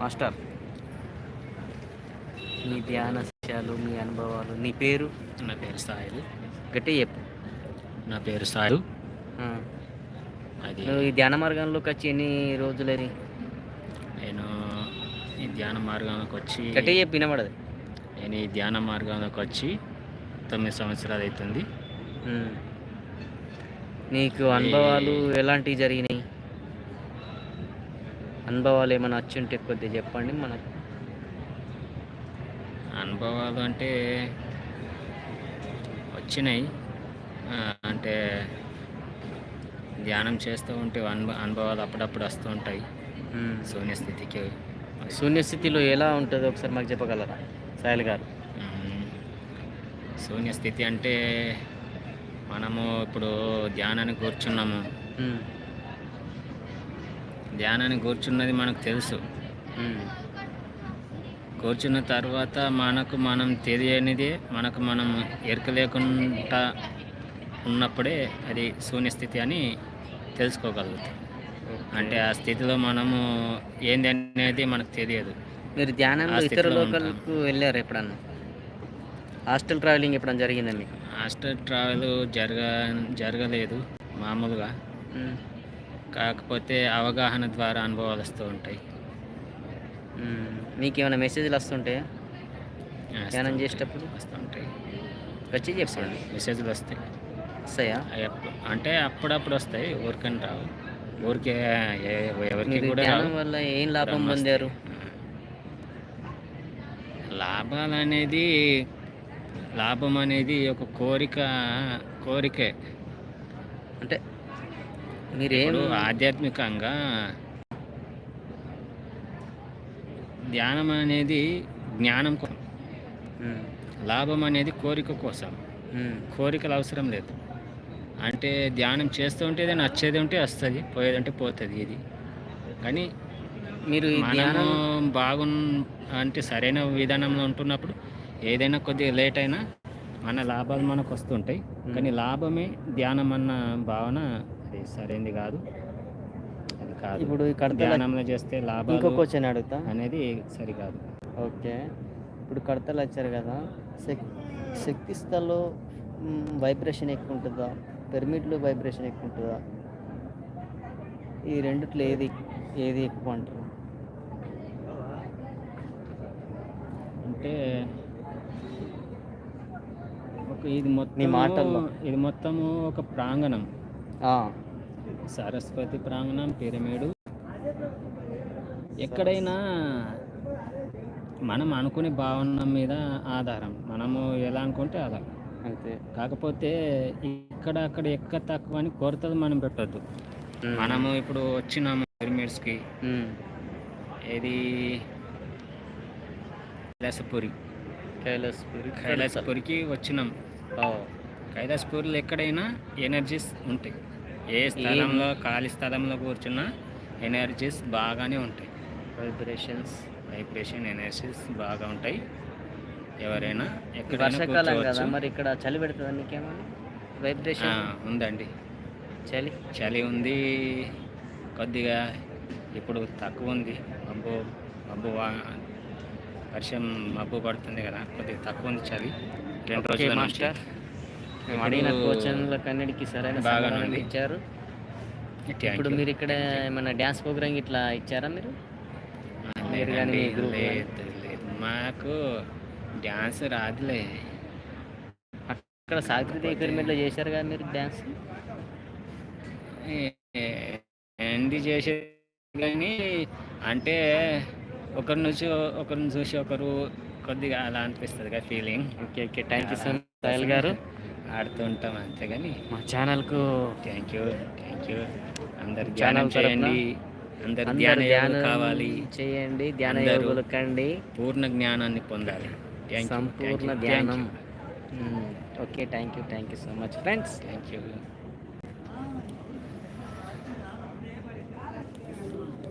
Master. మీ ధ్యాన విషయాలు మీ అనుభవాలు నీ పేరు? నా పేరు సాయిల్. గట్టి చెప్పు. నా పేరు సాయిల్. అది నువ్వు ఈ ధ్యాన మార్గంలోకి వచ్చి ఎన్ని రోజులని నేను ఈ ధ్యాన మార్గంలోకి వచ్చి గట్టి చెప్పు వినబడదు. నేను ఈ ధ్యాన మార్గంలోకి వచ్చి తొమ్మిది సంవత్సరాలు అవుతుంది. నీకు అనుభవాలు ఎలాంటివి జరిగినాయి? అనుభవాలు ఏమైనా వచ్చి ఉంటే కొద్దిగా చెప్పండి మనకు అనుభవాలు అంటే వచ్చినాయి. అంటే ధ్యానం చేస్తూ ఉంటే అనుభ అనుభవాలు అప్పుడప్పుడు వస్తూ ఉంటాయి. ఉమ్. శూన్య స్థితికి శూన్యస్థితిలో ఎలా ఉంటుందో ఒకసారి మాకు చెప్పగలరా? సాయిల్ గారు. మ్మ్. శూన్య స్థితి అంటే మనము ఇప్పుడు ధ్యానానికి కూర్చున్నాము. ఉమ్. ధ్యానానికి కూర్చున్నది మనకు తెలుసు. కూర్చున్న తర్వాత మనకు మనం తెలియనిది మనకు మనం ఎరక లేకుండా ఉన్నప్పుడే అది శూన్య స్థితి అని తెలుసుకోగలుగుతాం. అంటే ఆ స్థితిలో మనము ఏంది అనేది మనకు తెలియదు. మీరు ధ్యానంలో ఆ ఇతర లోకల్కు వెళ్ళారు ఎప్పుడన్నా? హాస్టల్ ట్రావెలింగ్ ఎప్పుడన్నా జరిగిందా మీకు? హాస్టల్ ట్రావెల్ జరగ జరగలేదు మామూలుగా. కాకపోతే అవగాహన ద్వారా అనుభవాలు వస్తూ ఉంటాయి. మీకు ఏమైనా మెసేజ్లు వస్తుంటాయా వస్తూ ధ్యానం. చేసేటప్పుడు? వస్తూ ఉంటాయి. వచ్చి చెప్పండి. మెసేజ్లు వస్తాయి. వస్తాయా? అంటే అప్పుడప్పుడు వస్తాయి ఊరికని రావు. ఊరికే ఎవరికి కూడా ధ్యానం వల్ల ఏం లాభం పొందారు? లాభాలు అనేది లాభం అనేది ఒక కోరిక కోరికే. అంటే మీరేం ఆధ్యాత్మికంగా ధ్యానం అనేది జ్ఞానం కోసం. లాభం అనేది కోరిక కోసం. కోరికలు అవసరం లేదు. అంటే ధ్యానం చేస్తూ ఉంటే ఏదైనా నచ్చేది ఉంటే వస్తుంది పోయేదంటే పోతుంది ఇది కానీ మీరు ధ్యానం బాగున్ అంటే సరైన విధానంలో ఉంటున్నప్పుడు ఏదైనా కొద్దిగా లేట్ అయినా మన లాభాలు మనకు వస్తుంటాయి. కానీ లాభమే ధ్యానం అన్న భావన అది సరైనది కాదు. అది కాదు. ఇప్పుడు ధ్యానంలో చేస్తే ఇంకో లాభాలు క్వశ్చన్ అడుగుతా. అనేది సరికాదు. ఓకే. ఇప్పుడు కడతలు వచ్చారు కదా. శక్ శక్తి స్థల్లో వైబ్రేషన్ ఎక్కువ ఉంటుందా పిరమిడ్లో వైబ్రేషన్ ఎక్కువ ఉంటుందా ఈ రెండిట్లో ఏది ఏది ఎక్కువ అంటారు? అంటే ఒక ఇది మొత్తం మాటల్లో. ఇది మొత్తము ఒక ప్రాంగణం. సరస్వతి ప్రాంగణం పిరమిడు. ఎక్కడైనా మనం అనుకునే భావన మీద ఆధారం. మనము ఎలా అనుకుంటే అలా. అంతే. కాకపోతే ఇక్కడ అక్కడ ఎక్క తక్కువ అని కొరతలు మనం పెట్టొద్దు. మనము ఇప్పుడు వచ్చినాము పిరమిడ్స్కి. ఏది? కైలాసపురి. కైలాసపురి కైలాసపురికి వచ్చినాం. కైలాసపూర్లో ఎక్కడైనా ఎనర్జీస్ ఉంటాయి. ఏ స్థలంలో ఖాళీ స్థలంలో కూర్చున్నా ఎనర్జీస్ బాగానే ఉంటాయి. వైబ్రేషన్స్ వైబ్రేషన్ ఎనర్జీస్ బాగా ఉంటాయి. ఎవరైనా ఎక్కడైనా వర్షాకాలం కదా మరి ఇక్కడ చలి పెడుతుంది నీకేమన్నా వైబ్రేషన్ ఉందండి. చలి? చలి ఉంది. కొద్దిగా ఇప్పుడు తక్కువ ఉంది. మబ్బు మబ్బు వర్షం మబ్బు పడుతుంది కదా. కొద్దిగా తక్కువ ఉంది చలి. రెండు రోజుల. మాస్టర్. మేము అడిగిన క్వశ్చన్లకు అన్నిటికీ సరైన సమాధానం. ఇచ్చారు. ఇప్పుడు. మీరు ఇక్కడ ఏమైనా డ్యాన్స్ ప్రోగ్రామ్ ఇట్లా ఇచ్చారా మీరు? కానీ కానీ? లేదు లేదు. మాకు డ్యాన్స్ రాదులే. అక్కడ సాగృతి పిరమిడ్లో చేశారు కదా మీరు డ్యాన్స్? ఎండి చేసే కానీ అంటే ఒకరి నుంచి ఒకరిని చూసి ఒకరు కొద్దిగా అలా అనిపిస్తుంది కదా feeling okay okay. Thank you so much soil గారు. ఆడుతూ ఉంటాం అంతే కానీ మా ఛానల్కు థ్యాంక్ యూ థ్యాంక్ యూ అందరు ఛానల్ ధ్యానం చేయండి. అందరు ధ్యాన ధ్యానం కావాలి. చేయండి ధ్యాన యోగులు కండి. పూర్ణ జ్ఞానాన్ని పొందాలి. సంపూర్ణ ధ్యానం. Okay thank you thank you so much friends thank you